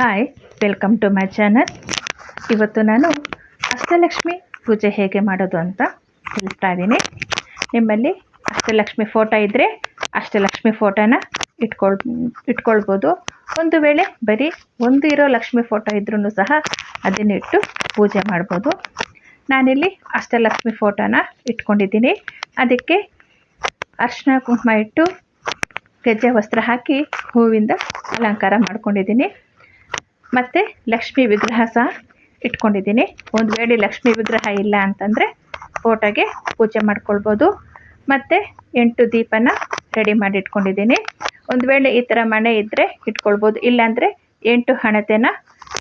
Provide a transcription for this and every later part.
Hi welcome to my channel ಇವತ್ತು ನಾನು ಅಷ್ಟಲಕ್ಷ್ಮಿ ಪೂಜೆ ಹೇಗೆ ಮಾಡೋದು ಅಂತ ತಿಳಿಸ್ತಾ ಇದ್ದೀನಿ. ನಿಮ್ಮಲ್ಲಿ ಅಷ್ಟಲಕ್ಷ್ಮಿ ಫೋಟೋ ಇದ್ದರೆ ಅಷ್ಟಲಕ್ಷ್ಮಿ ಫೋಟೋನ ಇಟ್ಕೊಳ್, ಇಟ್ಕೊಳ್ಬೋದು. ಒಂದು ವೇಳೆ ಬರೀ ಒಂದು ಇರೋ ಲಕ್ಷ್ಮಿ ಫೋಟೋ ಇದ್ರೂ ಸಹ ಅದನ್ನ ಇಟ್ಟು ಪೂಜೆ ಮಾಡ್ಬೋದು. ನಾನಿಲ್ಲಿ ಅಷ್ಟಲಕ್ಷ್ಮಿ ಫೋಟೋನ ಇಟ್ಕೊಂಡಿದ್ದೀನಿ. ಅದಕ್ಕೆ ಅರ್ಶಿನ ಕುಂಕುಮ ಇಟ್ಟು ಗೆಜ್ಜೆ ವಸ್ತ್ರ ಹಾಕಿ ಹೂವಿಂದ ಅಲಂಕಾರ ಮಾಡ್ಕೊಂಡಿದ್ದೀನಿ. ಮತ್ತು ಲಕ್ಷ್ಮಿ ವಿಗ್ರಹ ಸಹ ಇಟ್ಕೊಂಡಿದ್ದೀನಿ. ಒಂದು ವೇಳೆ ಲಕ್ಷ್ಮಿ ವಿಗ್ರಹ ಇಲ್ಲ ಅಂತಂದರೆ ಫೋಟೋಗೆ ಪೂಜೆ ಮಾಡ್ಕೊಳ್ಬೋದು. ಮತ್ತು ಎಂಟು ದೀಪನ ರೆಡಿ ಮಾಡಿ ಇಟ್ಕೊಂಡಿದ್ದೀನಿ. ಒಂದು ವೇಳೆ ಈ ಥರ ಮನೆ ಇದ್ದರೆ ಇಟ್ಕೊಳ್ಬೋದು. ಇಲ್ಲಾಂದರೆ ಎಂಟು ಹಣತೆನ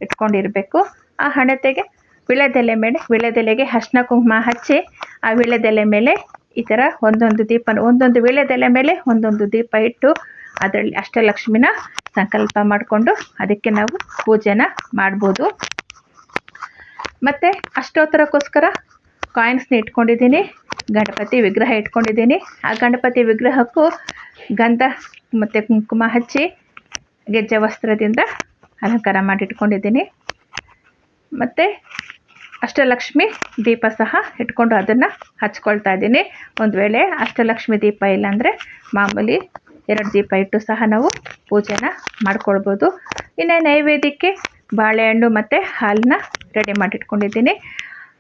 ಇಟ್ಕೊಂಡಿರಬೇಕು. ಆ ಹಣತೆಗೆ ವಿಳೆದೆಲೆ ಮೇಲೆ, ವಿಳೆದೆಲೆಗೆ ಅರ್ಶಿನ ಕುಂಕುಮ ಹಚ್ಚಿ, ಆ ವಿಳೆದೆಲೆ ಮೇಲೆ ಈ ಥರ ಒಂದೊಂದು ದೀಪ, ಒಂದೊಂದು ವೀಳ್ಯದೆಲೆ ಮೇಲೆ ಒಂದೊಂದು ದೀಪ ಇಟ್ಟು ಅದರಲ್ಲಿ ಅಷ್ಟಲಕ್ಷ್ಮಿನ ಸಂಕಲ್ಪ ಮಾಡಿಕೊಂಡು ಅದಕ್ಕೆ ನಾವು ಪೂಜೆನ ಮಾಡ್ಬೋದು. ಮತ್ತು ಅಷ್ಟೋತ್ತರಕ್ಕೋಸ್ಕರ ಕಾಯಿನ್ಸ್ನ ಇಟ್ಕೊಂಡಿದ್ದೀನಿ, ಗಣಪತಿ ವಿಗ್ರಹ ಇಟ್ಕೊಂಡಿದ್ದೀನಿ. ಆ ಗಣಪತಿ ವಿಗ್ರಹಕ್ಕೂ ಗಂಧ ಮತ್ತು ಕುಂಕುಮ ಹಚ್ಚಿ ಗೆಜ್ಜೆ ವಸ್ತ್ರದಿಂದ ಅಲಂಕಾರ ಮಾಡಿಟ್ಕೊಂಡಿದ್ದೀನಿ. ಮತ್ತು ಅಷ್ಟಲಕ್ಷ್ಮಿ ದೀಪ ಸಹ ಇಟ್ಕೊಂಡು ಅದನ್ನು ಹಚ್ಕೊಳ್ತಾ ಇದ್ದೀನಿ. ಒಂದು ವೇಳೆ ಅಷ್ಟಲಕ್ಷ್ಮಿ ದೀಪ ಇಲ್ಲಾಂದರೆ ಮಾಮೂಲಿ ಎರಡು ದೀಪ ಇಟ್ಟು ಸಹ ನಾವು ಪೂಜೆನ ಮಾಡ್ಕೊಳ್ಬೋದು. ಇನ್ನು ನೈವೇದ್ಯಕ್ಕೆ ಬಾಳೆಹಣ್ಣು ಮತ್ತು ಹಾಲನ್ನ ರೆಡಿ ಮಾಡಿಟ್ಕೊಂಡಿದ್ದೀನಿ.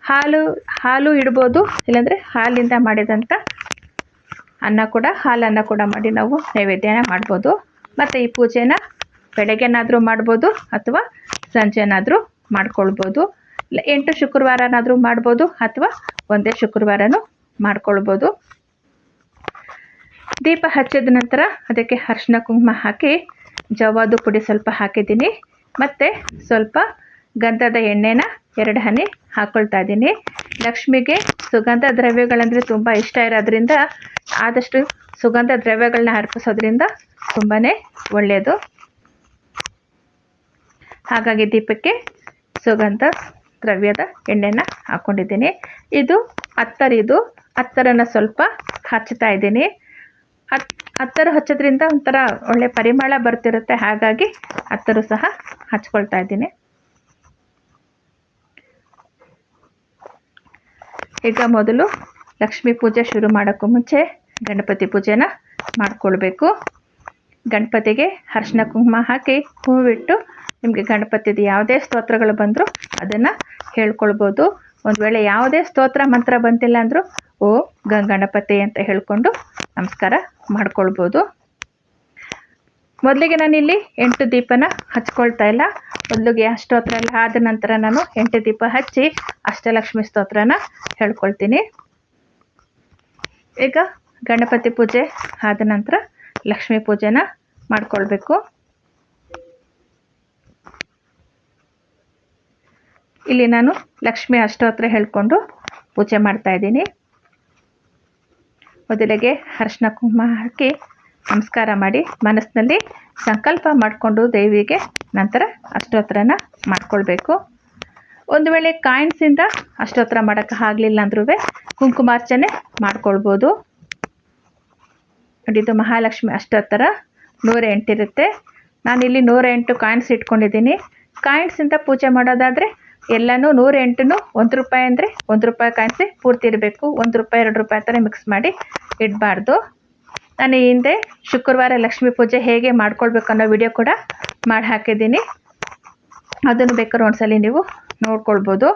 ಹಾಲು ಹಾಲು ಇಡ್ಬೋದು ಇಲ್ಲಾಂದರೆ ಹಾಲಿಂದ ಮಾಡಿದಂಥ ಅನ್ನ ಕೂಡ, ಹಾಲನ್ನು ಕೂಡ ಮಾಡಿ ನಾವು ನೈವೇದ್ಯನ ಮಾಡ್ಬೋದು. ಮತ್ತು ಈ ಪೂಜೆನ ಬೆಳಗ್ಗೆನಾದರೂ ಮಾಡ್ಬೋದು ಅಥವಾ ಸಂಜೆನಾದರೂ ಮಾಡ್ಕೊಳ್ಬೋದು. ಎಂಟು ಶುಕ್ರವಾರನಾದರೂ ಮಾಡ್ಬೋದು ಅಥವಾ ಒಂದೇ ಶುಕ್ರವಾರನೂ ಮಾಡ್ಕೊಳ್ಬೋದು. ದೀಪ ಹಚ್ಚಿದ ನಂತರ ಅದಕ್ಕೆ ಅರ್ಶಿನ ಕುಂಕುಮ ಹಾಕಿ, ಜವಾದು ಪುಡಿ ಸ್ವಲ್ಪ ಹಾಕಿದ್ದೀನಿ. ಮತ್ತು ಸ್ವಲ್ಪ ಗಂಧದ ಎಣ್ಣೆನ ಎರಡು ಹನಿ ಹಾಕ್ಕೊಳ್ತಾ ಇದ್ದೀನಿ. ಲಕ್ಷ್ಮಿಗೆ ಸುಗಂಧ ದ್ರವ್ಯಗಳಂದರೆ ತುಂಬ ಇಷ್ಟ ಇರೋದ್ರಿಂದ ಆದಷ್ಟು ಸುಗಂಧ ದ್ರವ್ಯಗಳನ್ನ ಅರ್ಪಿಸೋದ್ರಿಂದ ತುಂಬಾ ಒಳ್ಳೆಯದು ಹಾಗಾಗಿ ದೀಪಕ್ಕೆ ಸುಗಂಧ ದ್ರವ್ಯದ ಎಣ್ಣೆನ ಹಾಕ್ಕೊಂಡಿದ್ದೀನಿ ಇದು ಅತ್ತರಿದು ಅತ್ತರನ ಸ್ವಲ್ಪ ಹಚ್ತಾ ಇದ್ದೀನಿ. ಅತ್ ಅತ್ತರ ಹಚ್ಚೋದ್ರಿಂದ ಒಂಥರ ಒಳ್ಳೆ ಪರಿಮಳ ಬರ್ತಿರುತ್ತೆ, ಹಾಗಾಗಿ ಅತ್ತರು ಸಹ ಹಚ್ಕೊಳ್ತಾ ಇದ್ದೀನಿ. ಈಗ ಮೊದಲು ಲಕ್ಷ್ಮೀ ಪೂಜೆ ಶುರು ಮಾಡೋಕ್ಕೂ ಮುಂಚೆ ಗಣಪತಿ ಪೂಜೆನ ಮಾಡಿಕೊಳ್ಬೇಕು. ಗಣಪತಿಗೆ ಅರ್ಶಿನ ಕುಂಕುಮ ಹಾಕಿ ಹೂವಿಟ್ಟು ನಿಮಗೆ ಗಣಪತಿದು ಯಾವುದೇ ಸ್ತೋತ್ರಗಳು ಬಂದರೂ ಅದನ್ನು ಹೇಳ್ಕೊಳ್ಬೋದು. ಒಂದು ವೇಳೆ ಯಾವುದೇ ಸ್ತೋತ್ರ ಮಂತ್ರ ಬಂತಿಲ್ಲ ಅಂದರೂ, ಓ ಗಣಪತಿ ಅಂತ ಹೇಳ್ಕೊಂಡು ನಮಸ್ಕಾರ ಮಾಡ್ಕೊಳ್ಬೋದು. ಮೊದಲಿಗೆ ನಾನಿಲ್ಲಿ ಎಂಟು ದೀಪನ ಹಚ್ಕೊಳ್ತಾ ಇಲ್ಲ. ಮೊದಲಿಗೆ ಅಷ್ಟೋತ್ರ ಎಲ್ಲ ಆದ ನಂತರ ನಾನು ಎಂಟು ದೀಪ ಹಚ್ಚಿ ಅಷ್ಟಲಕ್ಷ್ಮಿ ಸ್ತೋತ್ರನ ಹೇಳ್ಕೊಳ್ತೀನಿ. ಈಗ ಗಣಪತಿ ಪೂಜೆ ಆದ ನಂತರ ಲಕ್ಷ್ಮೀ ಪೂಜೆನ ಮಾಡ್ಕೊಳ್ಬೇಕು. ಇಲ್ಲಿ ನಾನು ಲಕ್ಷ್ಮಿ ಅಷ್ಟೋತ್ರ ಹೇಳ್ಕೊಂಡು ಪೂಜೆ ಮಾಡ್ತಾ ಇದ್ದೀನಿ. ಮೊದಲಿಗೆ ಅರ್ಶಿನ ಕುಂಕುಮ ಹಾಕಿ ನಮಸ್ಕಾರ ಮಾಡಿ ಮನಸ್ಸಿನಲ್ಲಿ ಸಂಕಲ್ಪ ಮಾಡಿಕೊಂಡು ದೇವಿಗೆ ನಂತರ ಅಷ್ಟೋತ್ರನ ಮಾಡ್ಕೊಳ್ಬೇಕು. ಒಂದು ವೇಳೆ ಕಾಯಿನ್ಸಿಂದ ಅಷ್ಟೋತ್ರ ಮಾಡೋಕ್ಕೆ ಆಗಲಿಲ್ಲ ಅಂದ್ರೂ ಕುಂಕುಮಾರ್ಚನೆ ಮಾಡ್ಕೊಳ್ಬೋದು. ನೋಡಿ ಇದು ಮಹಾಲಕ್ಷ್ಮಿ ಅಷ್ಟೋತ್ತರ ನೂರ ಎಂಟಿರುತ್ತೆ ನಾನಿಲ್ಲಿ ನೂರ ಎಂಟು ಕಾಯಿನ್ಸ್ ಇಟ್ಕೊಂಡಿದ್ದೀನಿ. ಕಾಯಿನ್ಸಿಂದ ಪೂಜೆ ಮಾಡೋದಾದರೆ ಎಲ್ಲನೂ ನೂರೆಂಟು ಒಂದು ರೂಪಾಯಿ ಅಂದರೆ ಒಂದು ರೂಪಾಯಿ ಕಾಯಿಸಿ ಪೂರ್ತಿ ಇರಬೇಕು ಒಂದು ರೂಪಾಯಿ, ಎರಡು ರೂಪಾಯಿ ಥರ ಮಿಕ್ಸ್ ಮಾಡಿ ಇಡಬಾರ್ದು. ನಾನು ಹಿಂದೆ ಶುಕ್ರವಾರ ಲಕ್ಷ್ಮೀ ಪೂಜೆ ಹೇಗೆ ಮಾಡ್ಕೊಳ್ಬೇಕು ಅನ್ನೋ ವಿಡಿಯೋ ಕೂಡ ಮಾಡಿ ಹಾಕಿದ್ದೀನಿ. ಅದನ್ನು ಬೇಕಾದ್ರೆ ಒಂದ್ಸಲಿ ನೀವು ನೋಡ್ಕೊಳ್ಬೋದು.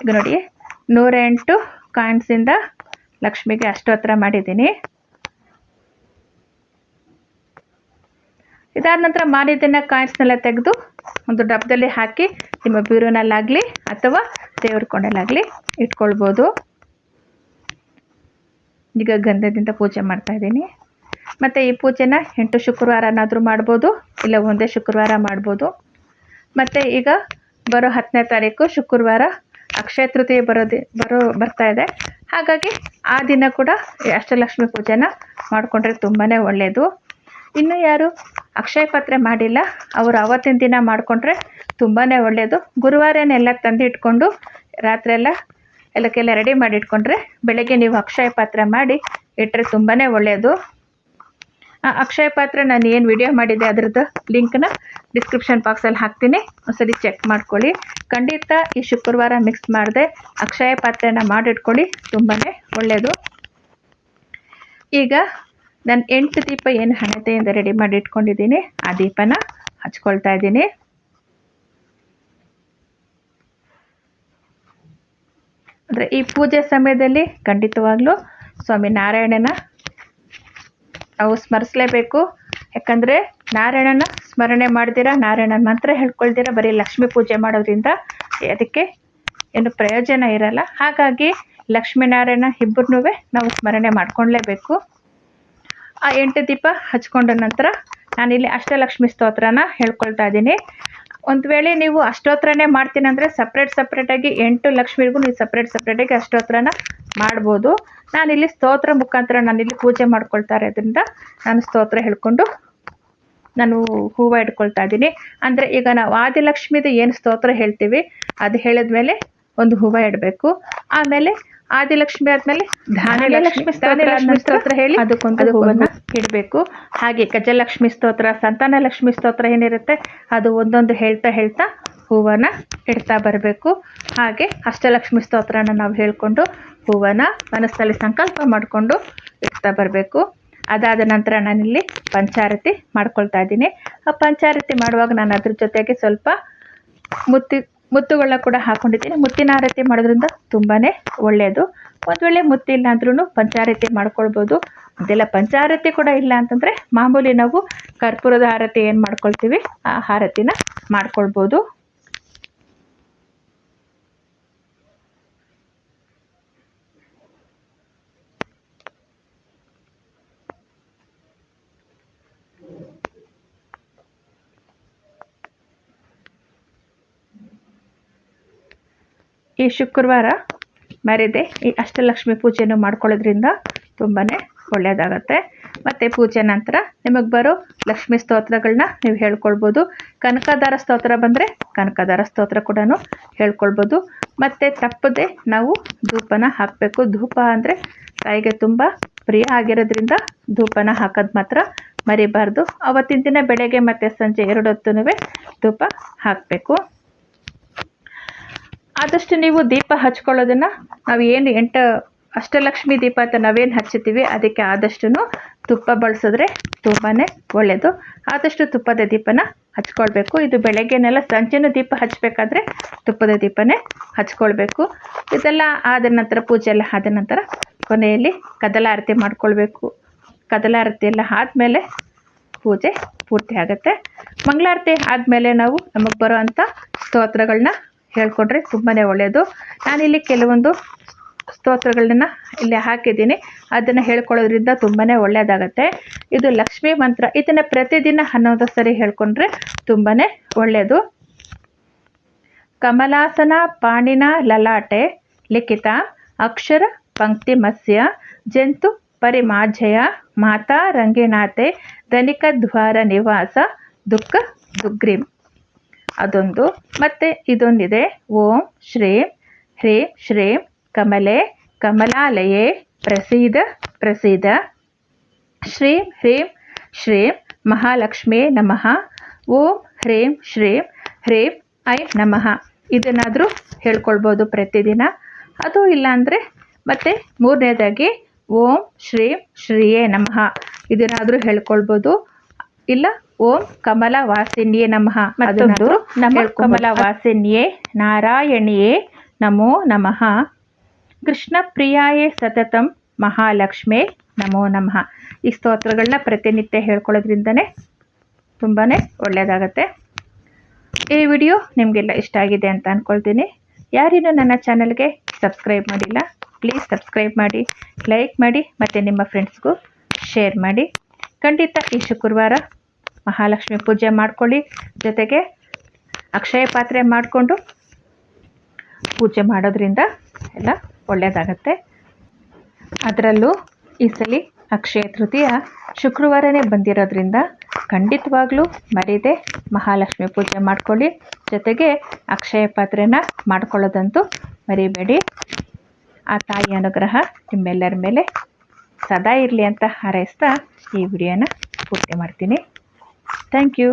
ಈಗ ನೋಡಿ, ನೂರೆಂಟು ಕಾಯಿನ್ಸಿಂದ ಲಕ್ಷ್ಮಿಗೆ ಅಷ್ಟೋತ್ರ ಮಾಡಿದ್ದೀನಿ. ಇದಾದ ನಂತರ ಮಾಡಿದ್ದನ್ನು ಕಾಯಿನ್ಸ್ನೆಲ್ಲ ತೆಗೆದು ಒಂದು ಡಬ್ಬದಲ್ಲಿ ಹಾಕಿ ನಿಮ್ಮ ಬ್ಯೂರೋನಲ್ಲಾಗಲಿ ಅಥವಾ ದೇವ್ರ ಕೊಂಡಲ್ಲಾಗಲಿ ಇಟ್ಕೊಳ್ಬೋದು. ಈಗ ಗಂಧದಿಂದ ಪೂಜೆ ಮಾಡ್ತಾ ಇದ್ದೀನಿ. ಮತ್ತು ಈ ಪೂಜೆನ ಎಂಟು ಶುಕ್ರವಾರನಾದರೂ ಮಾಡ್ಬೋದು, ಇಲ್ಲ ಒಂದೇ ಶುಕ್ರವಾರ ಮಾಡ್ಬೋದು. ಮತ್ತು ಈಗ ಬರೋ ಹತ್ತನೇ ತಾರೀಕು ಶುಕ್ರವಾರ ಅಕ್ಷಯ ತೃತೀಯ ಬರೋದಿ, ಬರೋ, ಬರ್ತಾ ಇದೆ. ಹಾಗಾಗಿ ಆ ದಿನ ಕೂಡ ಅಷ್ಟಲಕ್ಷ್ಮಿ ಪೂಜೆನ ಮಾಡಿಕೊಂಡ್ರೆ ತುಂಬಾ ಒಳ್ಳೆಯದು ಇನ್ನು ಯಾರು ಅಕ್ಷಯ ಪಾತ್ರೆ ಮಾಡಿಲ್ಲ. ಅವರು ಅವತ್ತಿನ ದಿನ ಮಾಡಿಕೊಂಡ್ರೆ ತುಂಬಾ ಒಳ್ಳೆಯದು ಗುರುವಾರನೆಲ್ಲ ತಂದು ಇಟ್ಕೊಂಡು ರಾತ್ರಿ ಎಲ್ಲ ಎಲ್ಲಕ್ಕೆಲ್ಲ ರೆಡಿ ಮಾಡಿ ಇಟ್ಕೊಂಡ್ರೆ ಬೆಳಗ್ಗೆ ನೀವು ಅಕ್ಷಯ ಪಾತ್ರೆ ಮಾಡಿ ಇಟ್ಟರೆ ತುಂಬಾ ಒಳ್ಳೆಯದು ಆ ಅಕ್ಷಯ ಪಾತ್ರೆ ನಾನು ಏನು ವಿಡಿಯೋ ಮಾಡಿದ್ದೆ ಅದರದ್ದು ಲಿಂಕ್ನ ಡಿಸ್ಕ್ರಿಪ್ಷನ್ ಬಾಕ್ಸಲ್ಲಿ ಹಾಕ್ತೀನಿ. ಒಂದ್ಸರಿ ಚೆಕ್ ಮಾಡ್ಕೊಳ್ಳಿ. ಖಂಡಿತ ಈ ಶುಕ್ರವಾರ ಮಿಕ್ಸ್ ಮಾಡಿದೆ ಅಕ್ಷಯ ಪಾತ್ರೆನ ಮಾಡಿಟ್ಕೊಳ್ಳಿ. ತುಂಬಾ ಒಳ್ಳೆಯದು ಈಗ ನಾನು ಎಂಟು ದೀಪ ಏನು ಹಣತೆಯಿಂದ ರೆಡಿ ಮಾಡಿ ಇಟ್ಕೊಂಡಿದ್ದೀನಿ. ಆ ದೀಪನ ಹಚ್ಕೊಳ್ತಾ ಇದ್ದೀನಿ. ಅಂದರೆ ಈ ಪೂಜೆ ಸಮಯದಲ್ಲಿ ಖಂಡಿತವಾಗ್ಲೂ ಸ್ವಾಮಿ ನಾರಾಯಣನ ನಾವು ಸ್ಮರಿಸಲೇಬೇಕು. ಯಾಕಂದರೆ ನಾರಾಯಣನ ಸ್ಮರಣೆ ಮಾಡ್ತೀರಾ ನಾರಾಯಣನ ಮಂತ್ರ ಹೇಳ್ಕೊಳ್ದಿರ, ಬರೀ ಲಕ್ಷ್ಮೀ ಪೂಜೆ ಮಾಡೋದ್ರಿಂದ ಅದಕ್ಕೆ ಏನು ಪ್ರಯೋಜನ ಇರಲ್ಲ. ಹಾಗಾಗಿ ಲಕ್ಷ್ಮೀನಾರಾಯಣ ಇಬ್ಬರನ್ನೂ ನಾವು ಸ್ಮರಣೆ ಮಾಡ್ಕೊಳ್ಲೇಬೇಕು. ಆ ಎಂಟು ದೀಪ ಹಚ್ಕೊಂಡ ನಂತರ ನಾನಿಲ್ಲಿ ಅಷ್ಟಲಕ್ಷ್ಮಿ ಸ್ತೋತ್ರನ ಹೇಳ್ಕೊಳ್ತಾ ಇದ್ದೀನಿ. ಒಂದು ವೇಳೆ ನೀವು ಅಷ್ಟೋತ್ರನೇ ಮಾಡ್ತೀನಿ ಅಂದರೆ ಸಪ್ರೇಟ್ ಸಪ್ರೇಟಾಗಿ ಎಂಟು ಲಕ್ಷ್ಮಿಗೂ ನೀವು ಸಪ್ರೇಟ್ ಸಪ್ರೇಟಾಗಿ ಅಷ್ಟೋತ್ರನ ಮಾಡ್ಬೋದು. ನಾನಿಲ್ಲಿ ಸ್ತೋತ್ರ ಮುಖಾಂತರ ನಾನಿಲ್ಲಿ ಪೂಜೆ ಮಾಡ್ಕೊಳ್ತಾ ಇರೋದ್ರಿಂದ ನಾನು ಸ್ತೋತ್ರ ಹೇಳ್ಕೊಂಡು ನಾನು ಹೂವ ಇಟ್ಕೊಳ್ತಾ ಇದ್ದೀನಿ. ಅಂದರೆ ಈಗ ನಾವು ಆದಿಲಕ್ಷ್ಮಿದು ಏನು ಸ್ತೋತ್ರ ಹೇಳ್ತೀವಿ, ಅದು ಹೇಳಿದ್ಮೇಲೆ ಒಂದು ಹೂವು ಇಡಬೇಕು. ಆಮೇಲೆ ಆದಿಲಕ್ಷ್ಮಿ ಆದ್ಮೇಲೆ ಧಾನ್ಯಲಕ್ಷ್ಮಿ ಧಾನ್ಯಲಕ್ಷ್ಮಿ ಸ್ತೋತ್ರ ಹೇಳಿ ಅದಕ್ಕೊಂದು ಹೂವನ್ನ ಇಡಬೇಕು. ಹಾಗೆ ಗಜಲಕ್ಷ್ಮಿ ಸ್ತೋತ್ರ ಸಂತಾನ ಲಕ್ಷ್ಮಿ ಸ್ತೋತ್ರ ಏನಿರುತ್ತೆ ಅದು ಒಂದೊಂದು ಹೇಳ್ತಾ ಹೇಳ್ತಾ ಹೂವನ್ನ ಇಡ್ತಾ ಬರಬೇಕು. ಹಾಗೆ ಅಷ್ಟಲಕ್ಷ್ಮಿ ಸ್ತೋತ್ರನ ನಾವು ಹೇಳ್ಕೊಂಡು ಹೂವನ್ನ ಮನಸ್ಸಲ್ಲಿ ಸಂಕಲ್ಪ ಮಾಡಿಕೊಂಡು ಇಡ್ತಾ ಬರಬೇಕು. ಅದಾದ ನಂತರ ನಾನಿಲ್ಲಿ ಪಂಚಾರತಿ ಮಾಡ್ಕೊಳ್ತಾ ಇದ್ದೀನಿ. ಆ ಪಂಚಾರತಿ ಮಾಡುವಾಗ ನಾನು ಅದ್ರ ಜೊತೆಗೆ ಸ್ವಲ್ಪ ಮುತ್ತಿ ಮುತ್ತುಗಳನ್ನ ಕೂಡ ಹಾಕೊಂಡಿದ್ದೀನಿ. ಮುತ್ತಿನ ಆರತಿ ಮಾಡೋದ್ರಿಂದ ತುಂಬಾ ಒಳ್ಳೆಯದು ಒಂದು ವೇಳೆ ಮುತ್ತಿಲ್ಲ ಅಂದ್ರೂ ಪಂಚಾರತಿ ಮಾಡ್ಕೊಳ್ಬೋದು. ಅದೆಲ್ಲ ಪಂಚಾರತಿ ಕೂಡ ಇಲ್ಲ ಅಂತಂದರೆ ಮಾಮೂಲಿ ನಾವು ಕರ್ಪೂರದ ಆರತಿ ಏನು ಮಾಡ್ಕೊಳ್ತೀವಿ, ಆ ಆರತಿನ ಮಾಡ್ಕೊಳ್ಬೋದು. ಈ ಶುಕ್ರವಾರ ಮರೆದೆ ಈ ಅಷ್ಟಲಕ್ಷ್ಮಿ ಪೂಜೆಯನ್ನು ಮಾಡ್ಕೊಳ್ಳೋದ್ರಿಂದ ತುಂಬಾ ಒಳ್ಳೆಯದಾಗತ್ತೆ. ಮತ್ತು ಪೂಜೆ ನಂತರ ನಿಮಗೆ ಬರೋ ಲಕ್ಷ್ಮಿ ಸ್ತೋತ್ರಗಳನ್ನ ನೀವು ಹೇಳ್ಕೊಳ್ಬೋದು. ಕನಕದಾರ ಸ್ತೋತ್ರ ಬಂದರೆ ಕನಕದಾರ ಸ್ತೋತ್ರ ಕೂಡ ಹೇಳ್ಕೊಳ್ಬೋದು. ಮತ್ತು ತಪ್ಪದೆ ನಾವು ಧೂಪನ ಹಾಕಬೇಕು. ಧೂಪ ಅಂದರೆ ತಾಯಿಗೆ ತುಂಬ ಪ್ರಿಯ ಆಗಿರೋದ್ರಿಂದ ಧೂಪನ ಹಾಕೋದು ಮಾತ್ರ ಮರಿಬಾರ್ದು. ಅವತ್ತಿನ ದಿನ ಬೆಳಗ್ಗೆ ಮತ್ತು ಸಂಜೆ ಎರಡು ಹೊತ್ತೂ ಧೂಪ ಹಾಕಬೇಕು. ಆದಷ್ಟು ನೀವು ದೀಪ ಹಚ್ಕೊಳ್ಳೋದನ್ನು ನಾವು ಏನು ಎಂಟು ಅಷ್ಟಲಕ್ಷ್ಮಿ ದೀಪ ಅಂತ ನಾವೇನು ಹಚ್ಚುತ್ತೀವಿ, ಅದಕ್ಕೆ ಆದಷ್ಟು ತುಪ್ಪ ಬಳಸಿದ್ರೆ ತುಂಬಾ ಒಳ್ಳೆಯದು ಆದಷ್ಟು ತುಪ್ಪದ ದೀಪನ ಹಚ್ಕೊಳ್ಬೇಕು. ಇದು ಬೆಳಗ್ಗೆನೆಲ್ಲ ಸಂಜೆನೂ ದೀಪ ಹಚ್ಚಬೇಕಾದ್ರೆ ತುಪ್ಪದ ದೀಪನೇ ಹಚ್ಕೊಳ್ಬೇಕು. ಇದೆಲ್ಲ ಆದ ನಂತರ, ಪೂಜೆ ಎಲ್ಲ ಆದ ನಂತರ ಕೊನೆಯಲ್ಲಿ ಕದಲಾರತಿ ಮಾಡ್ಕೊಳ್ಬೇಕು. ಕದಲಾರತಿ ಎಲ್ಲ ಆದಮೇಲೆ ಪೂಜೆ ಪೂರ್ತಿ ಆಗುತ್ತೆ. ಮಂಗಳಾರತಿ ಆದಮೇಲೆ ನಾವು ನಮಗೆ ಬರೋ ಅಂಥ ಸ್ತೋತ್ರಗಳನ್ನ ಹೇಳ್ಕೊಡ್ರೆ ತುಂಬಾ ಒಳ್ಳೆಯದು ನಾನಿಲ್ಲಿ ಕೆಲವೊಂದು ಸ್ತೋತ್ರಗಳನ್ನ ಇಲ್ಲಿ ಹಾಕಿದ್ದೀನಿ. ಅದನ್ನು ಹೇಳ್ಕೊಳ್ಳೋದ್ರಿಂದ ತುಂಬಾ ಒಳ್ಳೆಯದಾಗತ್ತೆ ಇದು ಲಕ್ಷ್ಮೀ ಮಂತ್ರ. ಇದನ್ನು ಪ್ರತಿದಿನ ಹನ್ನೊಂದು ಸರಿ ಹೇಳ್ಕೊಂಡ್ರೆ ತುಂಬಾ ಒಳ್ಳೆಯದು ಕಮಲಾಸನ ಪಾಣಿನ ಲಲಾಟೆ, ಲಿಖಿತ, ಅಕ್ಷರ ಪಂಕ್ತಿ ಮತ್ಸ್ಯ ಜಂತು ಪರಿಮಾಜಯ ಮಾತಾ ರಂಗಿನಾಥೆ ಧನಿಕ ದ್ವಾರ ನಿವಾಸ, ದುಃಖ ದುಗ್ರಿಂ ಅದೊಂದು. ಮತ್ತೆ ಇದೊಂದಿದೆ. ಓಂ ಶ್ರೀಂ ಹ್ರೀಂ ಶ್ರೀಂ, ಕಮಲೆ, ಕಮಲಾಲಯೇ ಪ್ರಸೀದ ಪ್ರಸೀದ ಶ್ರೀಂ ಹ್ರೀಂ ಶ್ರೀಂ ಮಹಾಲಕ್ಷ್ಮೀ ನಮಃ. ಓಂ ಹ್ರೀಂ ಶ್ರೀಂ ಹ್ರೀಂ ಐ ನಮಃ. ಇದನ್ನಾದರೂ ಹೇಳ್ಕೊಳ್ಬೋದು ಪ್ರತಿದಿನ. ಅದು ಇಲ್ಲಾಂದರೆ ಮತ್ತೆ ಮೂರನೇದಾಗಿ ಓಂ ಶ್ರೀಂ ಶ್ರೀಯೇ ನಮಃ. ಇದನ್ನಾದರೂ ಹೇಳ್ಕೊಳ್ಬೋದು. ಇಲ್ಲ? ಓಂ ಕಮಲ ವಾಸಿನ್ಯೇ ನಮಃ. ಮತ್ತೊಂದು ನಮ ಕಮಲ ವಾಸಿನ್ಯೇ ನಾರಾಯಣಿಯೇ ನಮೋ ನಮಃ. ಕೃಷ್ಣ ಪ್ರಿಯಾಯೇ ಸತತಂ ಮಹಾಲಕ್ಷ್ಮೇ ನಮೋ ನಮಃ. ಈ ಸ್ತೋತ್ರಗಳನ್ನ ಪ್ರತಿನಿತ್ಯ ಹೇಳ್ಕೊಳ್ಳೋದ್ರಿಂದನೇ ತುಂಬಾ ಒಳ್ಳೆಯದಾಗತ್ತೆ. ಈ ವಿಡಿಯೋ ನಿಮಗೆಲ್ಲ ಇಷ್ಟ ಆಗಿದೆ ಅಂತ ಅಂದ್ಕೊಳ್ತೀನಿ ಯಾರಿನ್ನೂ ನನ್ನ ಚಾನಲ್ಗೆ ಸಬ್ಸ್ಕ್ರೈಬ್ ಮಾಡಿಲ್ಲ ಪ್ಲೀಸ್ ಸಬ್ಸ್ಕ್ರೈಬ್ ಮಾಡಿ ಲೈಕ್ ಮಾಡಿ ಮತ್ತು ನಿಮ್ಮ ಫ್ರೆಂಡ್ಸ್ಗೂ ಶೇರ್ ಮಾಡಿ. ಖಂಡಿತ ಈ ಶುಕ್ರವಾರ ಮಹಾಲಕ್ಷ್ಮಿ ಪೂಜೆ ಮಾಡ್ಕೊಳ್ಳಿ. ಜೊತೆಗೆ ಅಕ್ಷಯ ಪಾತ್ರೆ ಮಾಡಿಕೊಂಡು ಪೂಜೆ ಮಾಡೋದ್ರಿಂದ ಎಲ್ಲ ಒಳ್ಳೆಯದಾಗತ್ತೆ ಅದರಲ್ಲೂ ಈ ಸಲ ಅಕ್ಷಯ ತೃತೀಯ ಶುಕ್ರವಾರನೇ ಬಂದಿರೋದ್ರಿಂದ ಖಂಡಿತವಾಗ್ಲೂ ಮರೀದೆ ಮಹಾಲಕ್ಷ್ಮಿ ಪೂಜೆ ಮಾಡ್ಕೊಳ್ಳಿ. ಜೊತೆಗೆ ಅಕ್ಷಯ ಪಾತ್ರೆನ ಮಾಡ್ಕೊಳ್ಳೋದಂತೂ ಮರಿಬೇಡಿ. ಆ ತಾಯಿ ಅನುಗ್ರಹ ನಿಮ್ಮೆಲ್ಲರ ಮೇಲೆ ಸದಾ ಇರಲಿ ಅಂತ ಹಾರೈಸ್ತಾ ಈ ವಿಡಿಯೋನ ಪೂರ್ತಿ ಮಾಡ್ತೀನಿ. Thank you